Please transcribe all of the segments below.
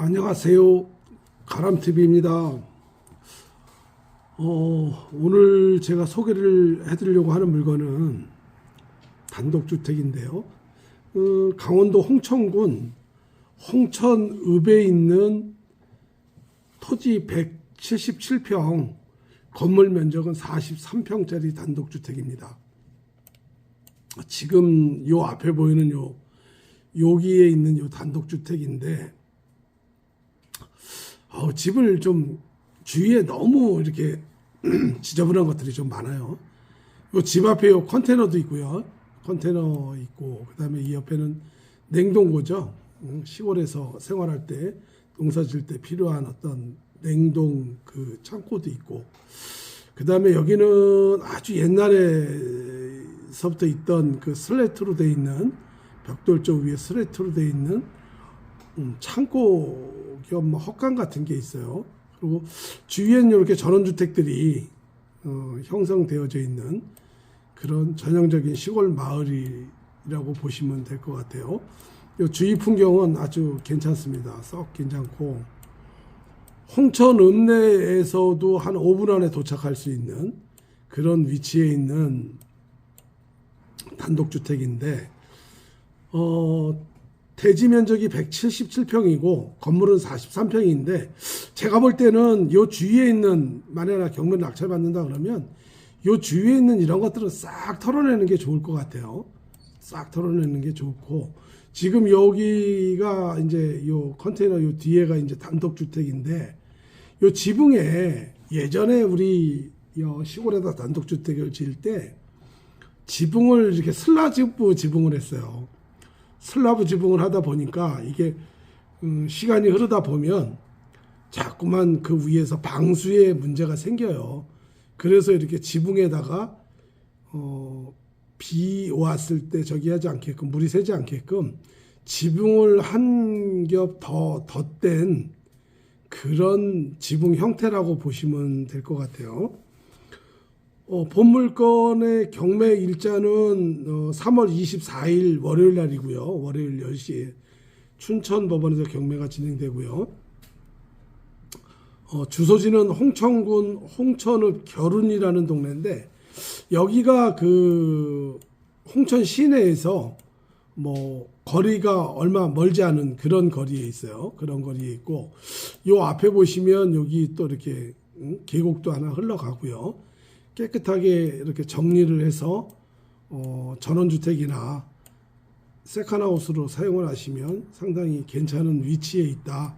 안녕하세요. 가람TV입니다. 어, 오늘 제가 소개를 해드리려고 하는 물건은 단독주택인데요. 어, 강원도 홍천군 홍천읍에 있는 토지 177평, 건물 면적은 43평짜리 단독주택입니다. 지금 요 앞에 보이는 요 여기에 있는 요 단독주택인데 어, 집을 좀 주위에 너무 이렇게 지저분한 것들이 좀 많아요. 요집 앞에 요 컨테이너도 있고요. 컨테이너 있고 그다음에 이 옆에는 냉동고죠. 음, 시골에서 생활할 때 농사 지을 때 필요한 어떤 냉동 그 창고도 있고 그다음에 여기는 아주 옛날에서부터 있던 그 슬레트로 돼 있는 벽돌 쪽 위에 슬레트로 돼 있는 음, 창고 겸뭐 헛간 같은 게 있어요. 그리고 주위에는 이렇게 전원주택들이 어, 형성되어져 있는 그런 전형적인 시골 마을이라고 보시면 될 것 같아요. 이 주위 풍경은 아주 괜찮습니다. 썩 괜찮고 홍천 읍내에서도 한 5분 안에 도착할 수 있는 그런 위치에 있는 단독주택인데 어, 대지 면적이 177평이고 건물은 43평인데 제가 볼 때는 요 주위에 있는 만약에 경매 낙찰 받는다 그러면 요 주위에 있는 이런 것들은 싹 털어내는 게 좋을 것 같아요. 싹 털어내는 게 좋고 지금 여기가 이제 요 컨테이너 요 뒤에가 이제 단독 주택인데 요 지붕에 예전에 우리 요 시골에다 단독 주택을 지을 때 지붕을 이렇게 슬라브 지붕을 했어요. 슬라브 지붕을 하다 보니까 이게 음, 시간이 흐르다 보면 자꾸만 그 위에서 방수에 문제가 생겨요. 그래서 이렇게 지붕에다가 어, 비 왔을 때 저기 하지 않게끔 물이 새지 않게끔 지붕을 한 겹 더 덧댄 그런 지붕 형태라고 보시면 될 것 같아요. 어, 본 물건의 경매 일자는 어, 3월 24일 월요일 날이고요. 월요일 10시에 춘천 법원에서 경매가 진행되고요. 어, 주소지는 홍천군 홍천읍 결운이라는 동네인데 여기가 그 홍천 시내에서 뭐 거리가 얼마 멀지 않은 그런 거리에 있어요. 그런 거리에 있고 요 앞에 보시면 여기 또 이렇게 음, 계곡도 하나 흘러가고요. 깨끗하게 이렇게 정리를 해서 어, 전원주택이나 세컨하우스로 사용을 하시면 상당히 괜찮은 위치에 있다.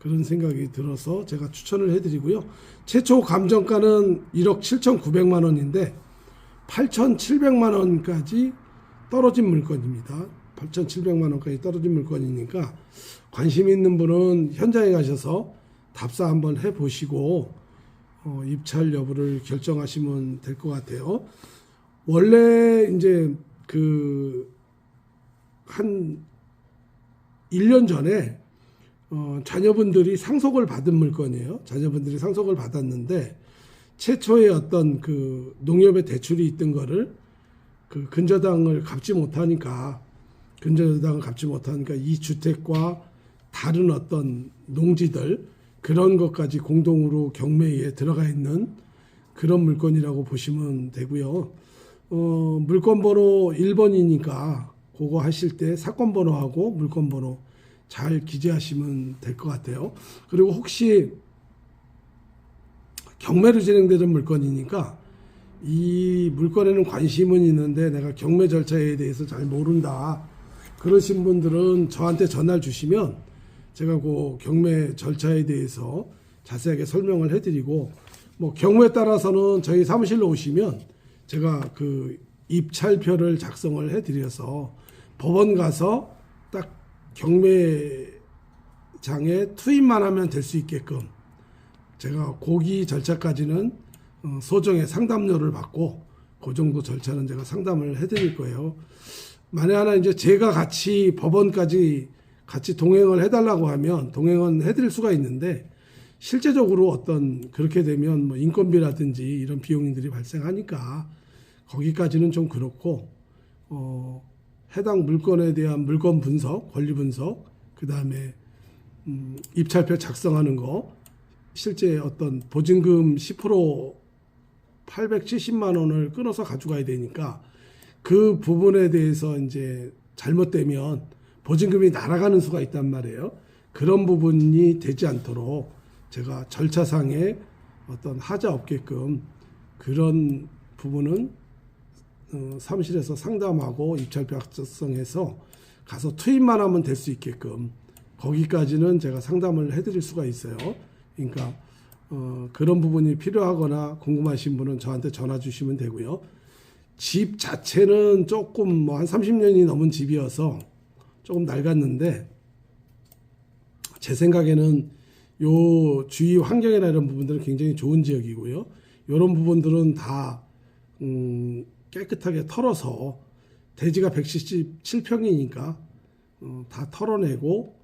그런 생각이 들어서 제가 추천을 해드리고요. 최초 감정가는 1억 7,900만 원인데 8,700만 원까지 떨어진 물건입니다. 8,700만 원까지 떨어진 물건이니까 관심 있는 분은 현장에 가셔서 답사 한번 해보시고 어, 입찰 여부를 결정하시면 될 것 같아요. 원래 이제 그 한 1년 전에 어, 자녀분들이 상속을 받은 물건이에요. 자녀분들이 상속을 받았는데 최초의 어떤 그 농협의 대출이 있던 거를 그 근저당을 갚지 못하니까 근저당을 갚지 못하니까 이 주택과 다른 어떤 농지들 그런 것까지 공동으로 경매에 들어가 있는 그런 물건이라고 보시면 되고요. 어, 물건 번호 1번이니까 그거 하실 때 사건 번호하고 물건 번호 잘 기재하시면 될 것 같아요. 그리고 혹시 경매로 진행되는 물건이니까 이 물건에는 관심은 있는데 내가 경매 절차에 대해서 잘 모른다. 그러신 분들은 저한테 전화를 주시면 제가 그 경매 절차에 대해서 자세하게 설명을 해드리고 뭐 경우에 따라서는 저희 사무실로 오시면 제가 그 입찰표를 작성을 해드려서 법원 가서 딱 경매장에 투입만 하면 될 수 있게끔 제가 고기 절차까지는 어, 소정의 상담료를 받고 그 정도 절차는 제가 상담을 해드릴 거예요. 만에 하나 이제 제가 같이 법원까지 같이 동행을 해달라고 하면 동행은 해드릴 수가 있는데 실제적으로 어떤 그렇게 되면 뭐 인건비라든지 이런 비용들이 발생하니까 거기까지는 좀 그렇고 어, 해당 물건에 대한 물건 분석, 권리 분석, 그 다음에 음, 입찰표 작성하는 거 실제 어떤 보증금 10% 870만 원을 끊어서 가져가야 되니까 그 부분에 대해서 이제 잘못되면 보증금이 날아가는 수가 있단 말이에요. 그런 부분이 되지 않도록 제가 절차상에 어떤 하자 없게끔 그런 부분은 어, 사무실에서 상담하고 입찰표 작성해서 가서 투입만 하면 될 수 있게끔 거기까지는 제가 상담을 해드릴 수가 있어요. 그러니까 어, 그런 부분이 필요하거나 궁금하신 분은 저한테 전화 주시면 되고요. 집 자체는 조금 뭐 한 30년이 넘은 집이어서 조금 낡았는데 제 생각에는 요 주위 환경이나 이런 부분들은 굉장히 좋은 지역이고요. 이런 부분들은 다 음, 깨끗하게 털어서 대지가 177평이니까 어, 다 털어내고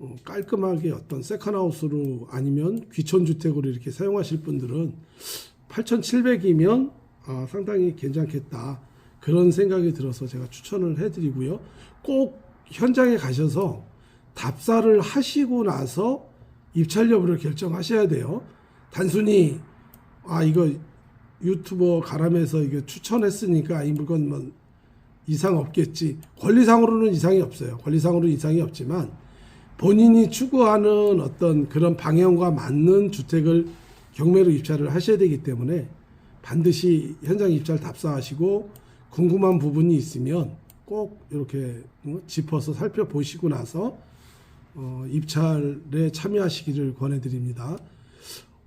어, 깔끔하게 어떤 세컨하우스로 아니면 귀촌주택으로 이렇게 사용하실 분들은 8,700이면 아, 상당히 괜찮겠다. 그런 생각이 들어서 제가 추천을 해드리고요. 꼭 현장에 가셔서 답사를 하시고 나서 입찰 여부를 결정하셔야 돼요. 단순히 아 이거 유튜버 가람에서 이거 추천했으니까 이 물건 뭐 이상 없겠지. 권리상으로는 이상이 없어요. 권리상으로는 이상이 없지만 본인이 추구하는 어떤 그런 방향과 맞는 주택을 경매로 입찰을 하셔야 되기 때문에 반드시 현장 입찰 답사하시고 궁금한 부분이 있으면 꼭 이렇게 어, 짚어서 살펴보시고 나서 어, 입찰에 참여하시기를 권해드립니다.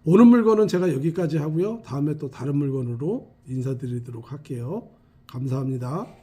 오는 물건은 제가 여기까지 하고요. 다음에 또 다른 물건으로 인사드리도록 할게요. 감사합니다.